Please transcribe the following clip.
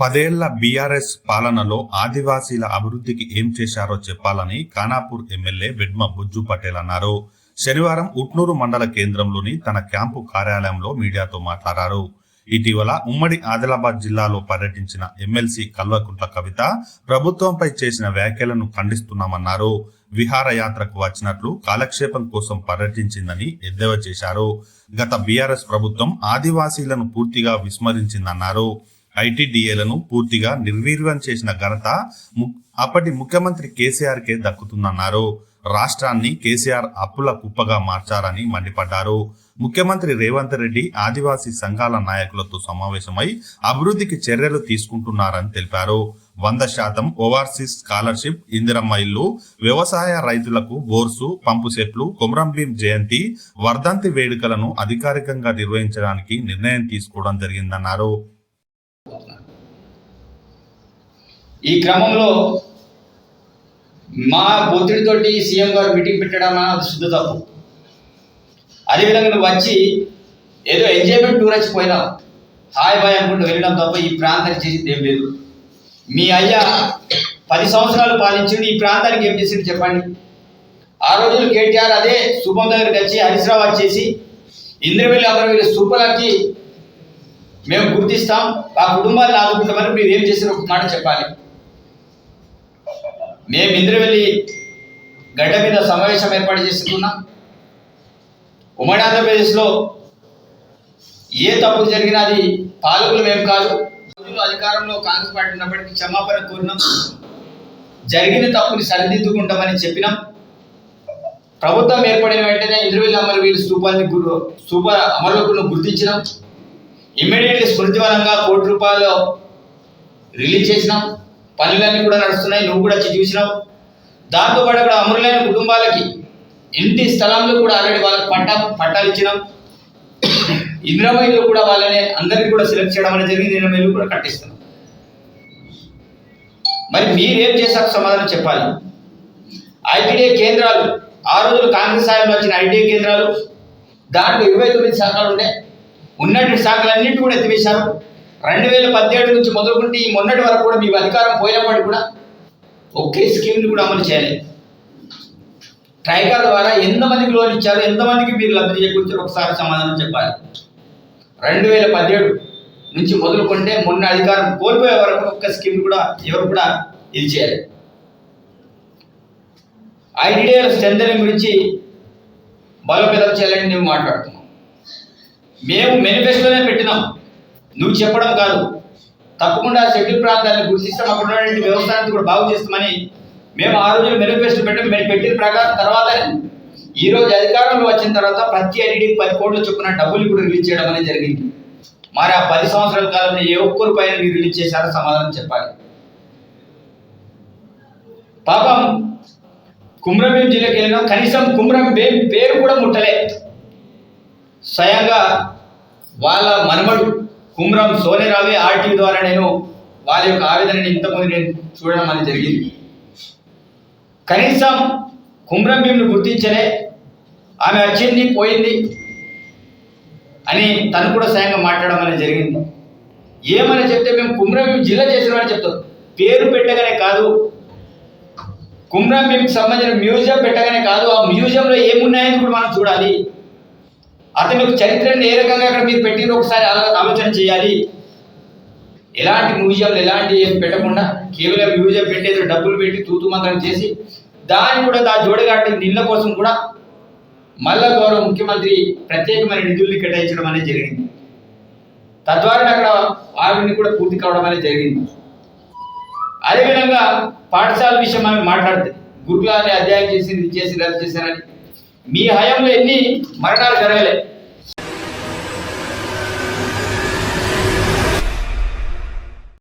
పదేళ్ళ బీఆర్ఎస్ పాలనలో ఆదివాసీల అభివృద్ధికి ఏం చేశారో చెప్పాలని ఖానాపూర్ ఎమ్మెల్యే విడ్మ బుజ్జు పటేల్ అన్నారు. శనివారం ఉట్నూరు మండల కేంద్రంలోని తన క్యాంపు కార్యాలయంలో మీడియాతో మాట్లాడారు. ఇటీవల ఉమ్మడి ఆదిలాబాద్ జిల్లాలో పర్యటించిన ఎమ్మెల్సీ కల్వకుంట్ల కవిత ప్రభుత్వంపై చేసిన వ్యాఖ్యలను ఖండిస్తున్నామన్నారు. విహారయాత్రకు వచ్చినట్లు కాలక్షేపం కోసం పర్యటించిందని ఎద్దేవా చేశారు. గత బీఆర్ఎస్ ప్రభుత్వం ఆదివాసీలను పూర్తిగా విస్మరించిందన్నారు. ఐటీడీఏలను పూర్తిగా నిర్వీర్యం చేసిన ఘనత ము- అప్పటి ముఖ్యమంత్రి కేసీఆర్ కే దక్కుతుందన్నారు. రాష్ట్రాన్ని కేసీఆర్ అప్పుల కుప్పగా మార్చారని మండిపడ్డారు. ముఖ్యమంత్రి రేవంత్ రెడ్డి ఆదివాసీ సంఘాల నాయకులతో సమావేశమై అభివృద్ధికి చర్యలు తీసుకుంటున్నారని తెలిపారు. వంద శాతం ఓవర్సీస్ స్కాలర్షిప్ ఇందిరమ్మ ఇల్లు వ్యవసాయ రైతులకు బోర్సు పంపు సెట్లు కొమరంభీం జయంతి వర్ధంతి వేడుకలను అధికారికంగా నిర్వహించడానికి నిర్ణయం తీసుకోవడం జరిగిందన్నారు. ఈ క్రమంలో మా బొత్తిడితోటి సీఎం గారు మీటింగ్ పెట్టడం అది శుద్ధ తప్పు. అదేవిధంగా నువ్వు వచ్చి ఏదో ఎంజాయ్మెంట్ టూర్ వచ్చి పోయినావు హాయ్ బాయ్ అనుకుంటూ వెళ్ళడం తప్ప ఈ ప్రాంతానికి చేసింది ఏం లేదు. మీ అయ్యా పది సంవత్సరాలు పాలించింది ఈ ప్రాంతానికి ఏం చేసింది చెప్పండి. ఆ రోజులు కేటీఆర్ అదే శుభం దగ్గరికి వచ్చి హరీశ్రావు వచ్చేసి ఇంద్రవెల్లి అమరవీరి సూపర్లకి మేము గుర్తిస్తాం ఆ కుటుంబాన్ని ఆదుకుంటామని మీరు ఏం చేసిన ఒక మాట చెప్పాలి. మేము ఇంద్రవెల్లి గడ్డ మీద సమావేశం ఏర్పాటు చేసుకున్నాం. ఉమ్మడి ఆంధ్రప్రదేశ్లో ఏ తప్పు జరిగినా అది పాలకులు మేము కాదు. అధికారంలో కాంగ్రెస్ పార్టీ ఉన్నప్పటికీ క్షమాపణ కోరినాం. జరిగిన తప్పుని సరిదిద్దుకుంటామని చెప్పినాం. ప్రభుత్వం ఏర్పడిన వెంటనే ఇంద్రవెల్లి అమరవీరుల స్తూపాన్ని గురు స్తూప అమరులను గుర్తించినాం. ఇమ్మీడియట్లీ స్మృతివనంగా కోటి రూపాయలు రిలీజ్ చేసినాం. పనులన్నీ కూడా నడుస్తున్నాయి. నువ్వు కూడా వచ్చి చూసినావు. దాంతోపాటు అక్కడ అమరులైన కుటుంబాలకి ఇంటి స్థలంలో కూడా ఆల్రెడీ వాళ్ళకి పట్టా పట్టాలు ఇచ్చినాం. ఇందిరమ్మ కూడా వాళ్ళని అందరికీ కూడా సెలెక్ట్ చేయడం అనేది జరిగింది. ఇందిరమ్మ కూడా కట్టిస్తున్నాం. మరి మీరేం చేశారు? సమాధానం చెప్పాలి. ఐటీడీఏ కేంద్రాలు ఆ రోజులు కాంగ్రెస్ సాయంలో వచ్చిన ఐటీఐ కేంద్రాలు దాంట్లో ఇరవై తొమ్మిది శాఖలు ఉన్నాయి ఉన్నటువంటి శాఖలన్నింటి కూడా ఎత్తివేశారు. రెండు వేల పదిహేడు నుంచి మొదలుకుంటే ఈ మొన్నటి వరకు కూడా మీ అధికారం పోయినప్పటికీ కూడా ఒకే స్కీమ్ని కూడా అమలు చేయలేదు ట్రైకార్ ద్వారా ఎంతమందికి లోన్ ఇచ్చారు ఎంతమందికి మీరు లబ్ధి చేకూర్చారు ఒకసారి సమాధానం చెప్పాలి. రెండు వేల పదిహేడు నుంచి మొదలుకుంటే మొన్న అధికారం కోల్పోయే వరకు ఒక్క స్కీమ్ కూడా ఎవరు కూడా ఇది చేయాలి. ఐడియల్ స్ట్రెంథనింగ్ గురించి బలోపేతం చేయాలని మేము మాట్లాడుతున్నాం. మేము మేనిఫెస్టోనే పెట్టినాం. నువ్వు చెప్పడం కాదు. తప్పకుండా షెడ్యూల్ ప్రాంతాన్ని గుర్తిస్తాం. అక్కడ ఉన్నటువంటి వ్యవసాయాన్ని కూడా బాగు చేస్తామని మేము ఆ రోజు మేనిఫెస్టో పెట్టాం మేము పెట్టిన ప్రకారం తర్వాత ఈ రోజు అధికారంలో వచ్చిన తర్వాత ప్రతి ఐడికి పది కోట్ల చొప్పున డబ్బులు కూడా రిలీజ్ చేయడం అనేది జరిగింది. మరి ఆ పది సంవత్సరాల కాలంలో ఏ ఒక్కరి పైన మీరు రిలీజ్ చేశారో సమాధానం చెప్పాలి. పాపం కుమ్రంభీం జిల్లాకి వెళ్ళినా కనీసం కుమ్రం పేరు కూడా ముట్టలే. స్వయంగా వాళ్ళ మనమడు కుమ్రం సోనేరావే ఆర్టీ ద్వారా నేను వాళ్ళ యొక్క ఆవేదనని ఇంతకుముందు నేను చూడడం అనేది జరిగింది. కనీసం కుమ్రం భీముని గుర్తించలే ఆమె వచ్చింది పోయింది అని తను కూడా స్వయంగా మాట్లాడడం అనేది జరిగింది. ఏమని చెప్తే మేము కుమ్రం భీం జిల్లా చేసినామని చెప్తాం పేరు పెట్టగానే కాదు కుమ్రం భీంకి సంబంధించిన మ్యూజియం పెట్టగానే కాదు ఆ మ్యూజియంలో ఏమున్నాయని కూడా మనం చూడాలి. అతని యొక్క చరిత్రని ఏ రకంగా అక్కడ మీరు పెట్టిన ఒకసారి ఆలోచన చేయాలి. ఎలాంటి మ్యూజియంలు ఎలాంటి ఏం పెట్టకుండా కేవలం మ్యూజియం పెట్టేది డబ్బులు పెట్టి తూతు మంత్రం చేసి దాన్ని కూడా దా జోడగాటి నిన్న కోసం కూడా మళ్ళా గౌరవ ముఖ్యమంత్రి ప్రత్యేకమైన నిధుల్ని కేటాయించడం అనేది జరిగింది. తద్వారా అక్కడ ఆవిడని కూడా పూర్తి కావడం అనేది జరిగింది. అదేవిధంగా పాఠశాల విషయం ఆమె మాట్లాడితే గురుకులాన్ని అధ్యాయం చేసి ఇది చేసి రద్దు చేశారని మీ హయాంలో ఎన్ని మరణాలు జరగలే?